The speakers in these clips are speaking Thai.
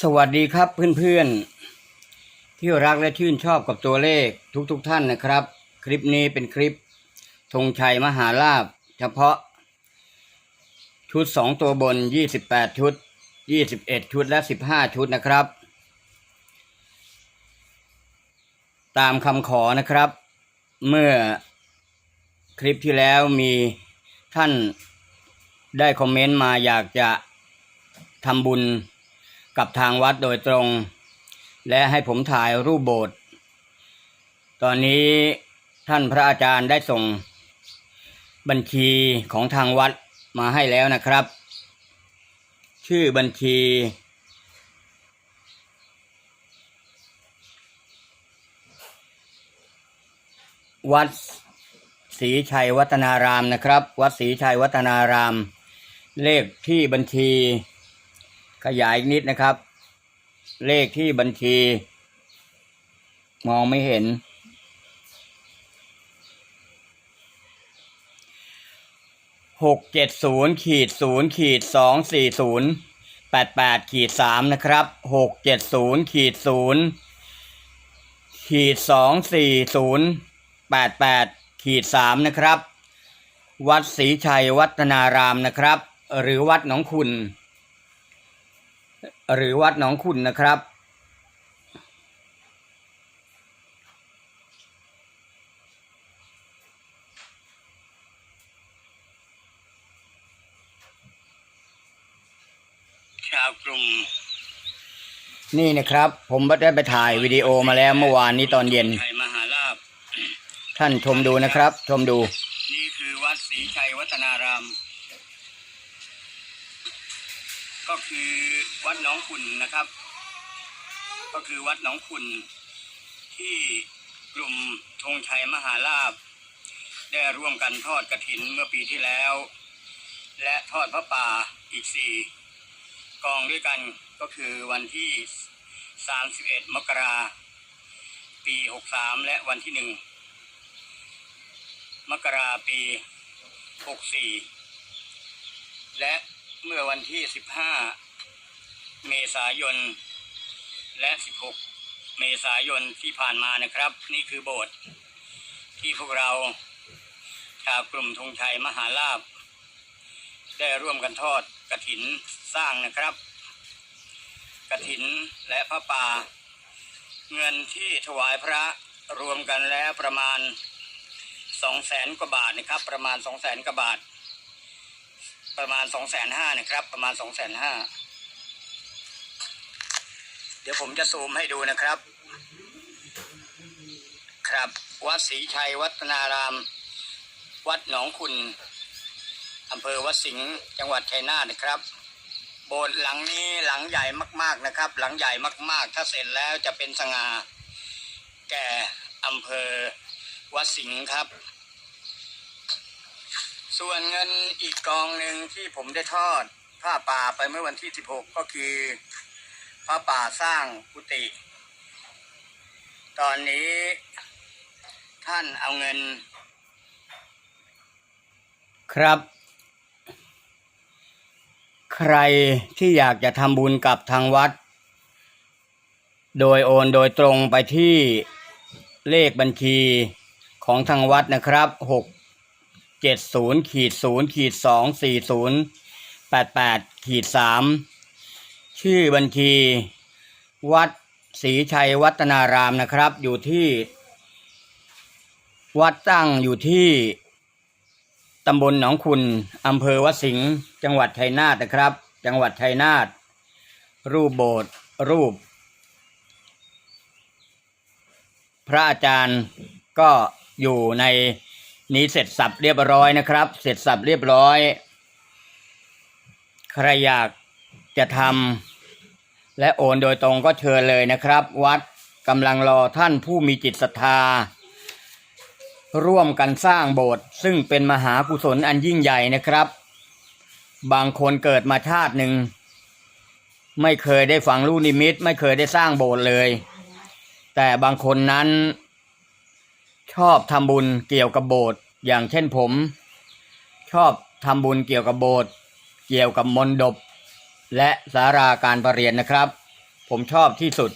สวัสดีครับเพื่อนๆ ที่รักและชื่นชอบกับตัวเลขทุกๆทท่านนะครับ คลิปนี้เป็นคลิปธงชัยมหาลาภเฉพาะ ชุดสองตัวบนยี่สิบแปดชุดยี่สิบเอ็ดชุดและสิบห้าชุดนะครับ ตามคำขอนะครับ เมื่อคลิปที่แล้วมีท่านได้คอมเมนต์มาอยากจะทำบุญ กับทางวัดโดยตรง และให้ผมถ่ายรูปโบสถ์ตอนนี้ท่านพระอาจารย์ได้ส่งบัญชีของทางวัดมาให้แล้วนะครับ ชื่อบัญชี วัดศรีชัยวัฒนารามนะครับ วัดศรีชัยวัฒนาราม เลขที่บัญชี ขยายอีกนิดนะครับ เลขที่บัญชี มองไม่เห็น หกเจ็ดศูนย์ขีดศูนย์ขีดสองสี่ศูนย์แปดแปดขีดสามนะครับหกเจ็ดศูนย์ขีดศูนย์ขีดสองสี่ศูนย์แปดแปดขีดสามนะครับ วัดศรีชัยวัฒนารามนะครับ หรือวัดหนองคุณ หรือวัดหนองคุณนะครับ ชาวกลุ่มนี่นะครับ ผมได้ไปถ่ายวิดีโอมาแล้วเมื่อวานนี้ตอนเย็นชัยมหาลาภท่านชมดูนะครับ ชมดู นี่คือวัดศรีชัยวัฒนาราม ก็ คือวัดหนองขุนนะครับ ก็คือวัดหนองขุนที่กลุ่มธงชัยมหาลาภได้ร่วมกันทอดกระถินเมื่อปีที่แล้ว และทอดพระป่าอีกสี่กองด้วยกันก็คือวันที่ 31 มกราปี 63 และวันที่หนึ่งมกราปี 64 และเมื่อวันที่ 15 เมษายน และ 16 เมษายนที่ผ่านมานะครับ นี่คือโบสถ์ที่พวกเราชาวกลุ่มธงชัยมหาลาภได้ร่วมกันทอดกระถินสร้างนะครับ กระถินและพระป่า เงินที่ถวายพระรวมกันแล้วประมาณสองแสนกว่าบาทนะครับ ประมาณสองแสนกว่าบาท ประมาณสองแสนห้านะครับ ประมาณสองแสนห้า เดี๋ยวผมจะซูมให้ดูนะครับ ครับ วัดศรีชัยวัฒนาราม วัดหนองคุณอำเภอวัดสิงห์จังหวัดชัยนาทนะครับ โบสถ์หลังนี้หลังใหญ่มากๆนะครับ หลังใหญ่มากๆ ถ้าเสร็จแล้วจะเป็นสง่าแก่อำเภอวัดสิงห์ครับ ส่วนเงินอีกกองหนึ่งที่ผมได้ทอดผ้าป่าไปเมื่อวันที่ 16 ก็คือ ผ้าป่าสร้างกุฏิตอนนี้ท่านเอาเงิน ครับ ใครที่อยากจะทำบุญกับทางวัด โดยโอนโดยตรงไปที่เลขบัญชีของทางวัดนะครับหกเจ็ดศูนย์ขีดศูนย์ขีดสองสี่ศูนย์แปดแปดขีดสาม ชื่อบัญชี วัดศรีชัยวัฒนารามนะครับ อยู่ที่ วัดตั้งอยู่ที่ตำบลหนองคุณอำเภอวัดสิงห์จังหวัดชัยนาทนะครับ จังหวัดชัยนาทรูปโบสถ์รูป พระอาจารย์ก็อยู่ในนี้เสร็จสับเรียบร้อยนะครับ เสร็จสับเรียบร้อย ใครอยากจะทำ และโอนโดยตรงก็เชิญเลยนะครับ วัดกำลังรอท่านผู้มีจิตศรัทธา ร่วมกันสร้างโบสถ์ซึ่งเป็นมหากุศลอันยิ่งใหญ่นะครับ บางคนเกิดมาชาติหนึ่ง ไม่เคยได้ฝังลูกนิมิต ไม่เคยได้สร้างโบสถ์เลย แต่บางคนนั้น ชอบทำบุญเกี่ยวกับโบสถ์อย่างเช่นผม ชอบทำบุญเกี่ยวกับโบสถ์เกี่ยวกับมนต์ดบ และสาราการประเรียนนะครับ ผมชอบที่สุด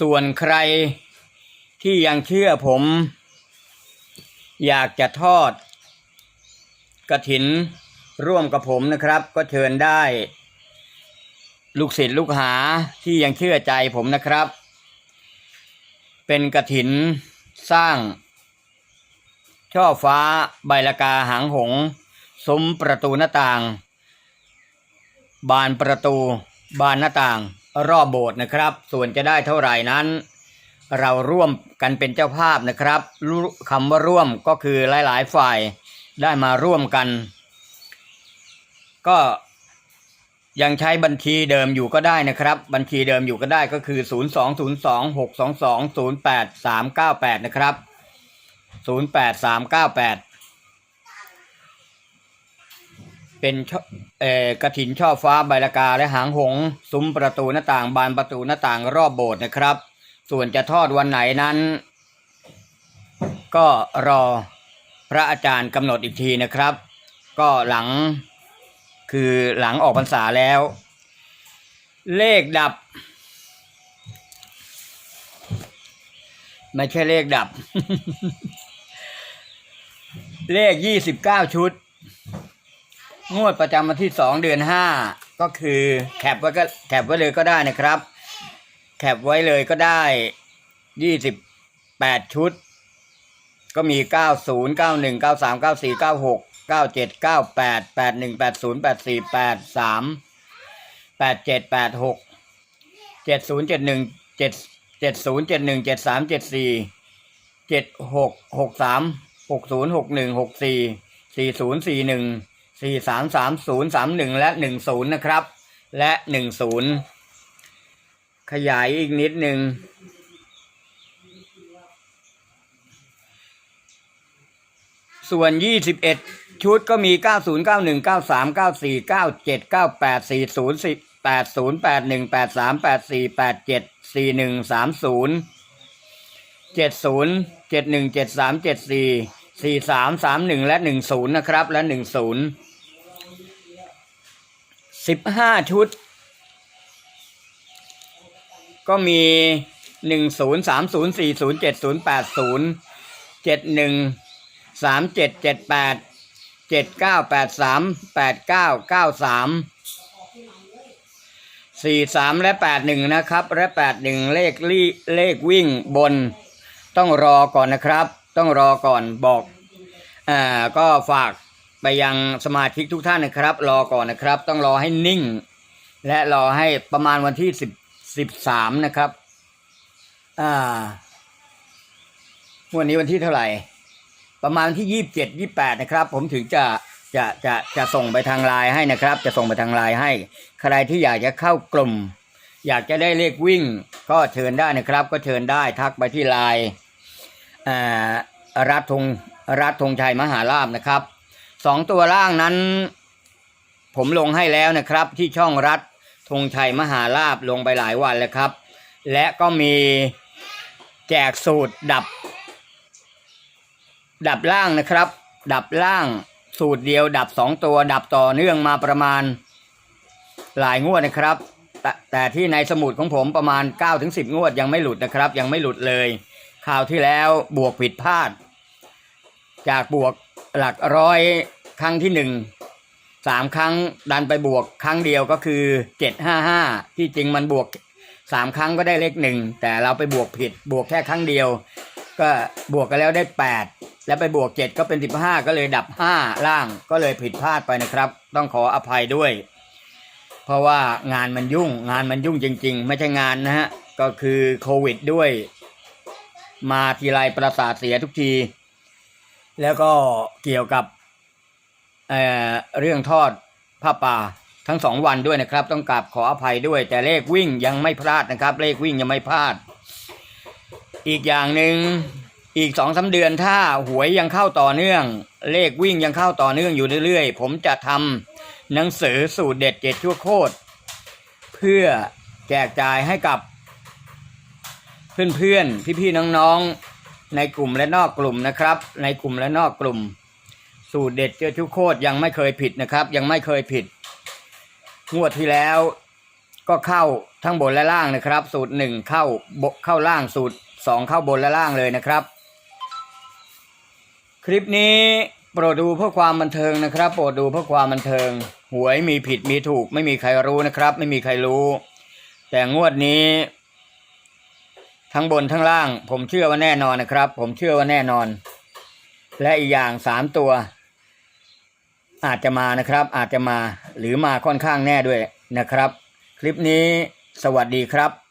ส่วนใครที่ยังเชื่อผม อยากจะทอด กระถินร่วมกับผมนะครับ ก็เชิญได้ ลูกศิษย์ลูกหาที่ยังเชื่อใจผมนะครับ เป็นกระถินสร้าง ช่อฟ้า ใบละกาหางหง สมประตูหน้าต่าง บานประตู บานหน้าต่าง รอบโบสถ์นะครับ ส่วนจะได้เท่าไหร่นั้น เราร่วมกันเป็นเจ้าภาพนะครับคำว่าร่วมก็คือหลาย ๆ ฝ่ายได้มาร่วมกัน ก็ยังใช้บัญชีเดิมอยู่ก็ได้นะครับ บัญชีเดิมอยู่ก็ได้ก็คือ 0 2 0 2 6 2 2 0 8 3 9 8 นะครับ 0 8 3 9 8เป็นช่อเอ่อกระถินช่อฟ้าใบละกาและหางหงส์ซุ้มประตูหน้าต่างบานประตูหน้าต่างรอบโบสถ์นะครับ ส่วนจะทอดวันไหนนั้น ก็รอพระอาจารย์กำหนดอีกทีนะครับ ก็หลังคือหลังออกพรรษาแล้ว เลขดับ ไม่ใช่เลขดับ เลขยี่สิบเก้าชุด งวดประจำวันที่สองเดือนห้าก็คือแคปไว้ก็แคปไว้เลยก็ได้นะครับ แคปไว้เลยก็ได้ยี่สิบแปดชุด ก็มีเก้าศูนย์เก้าหนึ่งเก้าสามเก้าสี่เก้าหกเก้าเจ็ดเก้าแปดแปดหนึ่งแปดศูนย์แปดสี่แปดสามแปดเจ็ดแปดหกเจ็ดศูนย์เจ็ดหนึ่งเจ็ดเจ็ดศูนย์เจ็ดหนึ่งเจ็ดสามเจ็ดสี่เจ็ดหกหกสาม หกศูนย์หกหนึ่งหกสี่สี่ศูนย์สี่หนึ่งสี่สามสามศูนย์สามหนึ่งและหนึ่งศูนย์นะครับ และหนึ่งศูนย์ขยายอีกนิดหนึ่งส่วน 21 ชุดก็มี 90 91 93 94 97 98 40 80 81 83 84 87 41 30 70 71 73 74 43 31และ10นะครับ และ10 15ชุด ก็มี10 30 40 70 80 71สามเจ็ดเจ็ดแปดเจ็ดเก้าแปดสามแปดเก้าเก้าสามสี่สามและแปดหนึ่งนะครับ และแปดหนึ่งเลขลี่เลขวิ่งบน ต้องรอก่อนนะครับ ต้องรอก่อนบอกอ่าก็ฝากไปยังสมาชิกทุกท่านนะครับ รอก่อนนะครับ ต้องรอให้นิ่ง และรอให้ประมาณวันที่สิบสิบสามนะครับอ่าวันนี้วันที่เท่าไหร่ ประมาณที่ยี่สิบเจ็ดยี่แปดนะครับ ผมถึงจะจะจะจะส่งไปทางไลน์ให้นะครับ จะส่งไปทางไลน์ให้ ใครที่อยากจะเข้ากลุ่ม อยากจะได้เลขวิ่ง ก็เชิญได้นะครับ ก็เชิญได้ทักไปที่ไลน์ รัฐธงรัฐธงชัยมหาลาบนะครับสองตัวล่างนั้น ผมลงให้แล้วนะครับ ที่ช่องรัฐธงชัยมหาลาบลงไปหลายวันแล้วครับ และก็มีแจกสูตรดับ ดับล่างนะครับ ดับล่างสูตรเดียว ดับสองตัวดับต่อเนื่องมาประมาณหลายงวดนะครับ แต่แต่ที่ในสมุดของผมประมาณ9ถึง10 งวดยังไม่หลุดนะครับ ยังไม่หลุดเลย ข่าวที่แล้วบวกผิดพลาด จากบวกหลักร้อยครั้งที่หนึ่งสามครั้งดันไปบวกครั้งเดียวก็คือเจ็ดห้าห้าที่จริงมันบวกสามครั้งก็ได้เลขหนึ่งแต่เราไปบวกผิดบวกแค่ครั้งเดียว ก็บวกกันแล้วได้แปดแล้วไปบวกเจ็ดก็เป็นสิบห้าก็เลยดับห้าล่างก็เลยผิดพลาดไปนะครับ ต้องขออภัยด้วย เพราะว่างานมันยุ่งงานมันยุ่งจริง ๆ ไม่ใช่งานนะฮะก็คือโควิดด้วย มาทีไรประสาทเสียทุกที แล้วก็เกี่ยวกับเเรื่องทอดผ้าป่าทั้งสองวันด้วยนะครับ ต้องกราบขออภัยด้วย แต่เลขวิ่งยังไม่พลาดนะครับ เลขวิ่งยังไม่พลาด อีกอย่างหนึ่งอีกสองสาเดือนถ้าหวยยังเข้าต่อเนื่อง เลขวิ่งยังเข้าต่อเนื่องอยู่เรื่อยๆ ผมจะทำหนังสือสูตรเด็ดเจ็ดชั่วโคตรเพื่อแจกจ่ายให้กับ เพื่อนๆ พี่ๆ น้องๆ ในกลุ่มและนอกกลุ่มนะครับ ในกลุ่มและนอกกลุ่ม สูตรเด็ดเจ้าทุกโคตรยังไม่เคยผิดนะครับ ยังไม่เคยผิด งวดที่แล้ว ก็เข้าทั้งบนและล่างนะครับ สูตรหนึ่งเข้าบเข้าล่างสูตรสองเข้าบนและล่างเลยนะครับ คลิปนี้โปรดดูเพื่อความบันเทิงนะครับ โปรดดูเพื่อความบันเทิง หวยมีผิดมีถูก ไม่มีใครรู้นะครับ ไม่มีใครรู้ แต่งวดนี้ ทั้งบนทั้งล่าง ผมเชื่อว่าแน่นอนนะครับ ผมเชื่อว่าแน่นอน และอีกอย่างสามตัว อาจจะมานะครับ อาจจะมาหรือมาค่อนข้างแน่ด้วยนะครับ คลิปนี้สวัสดีครับ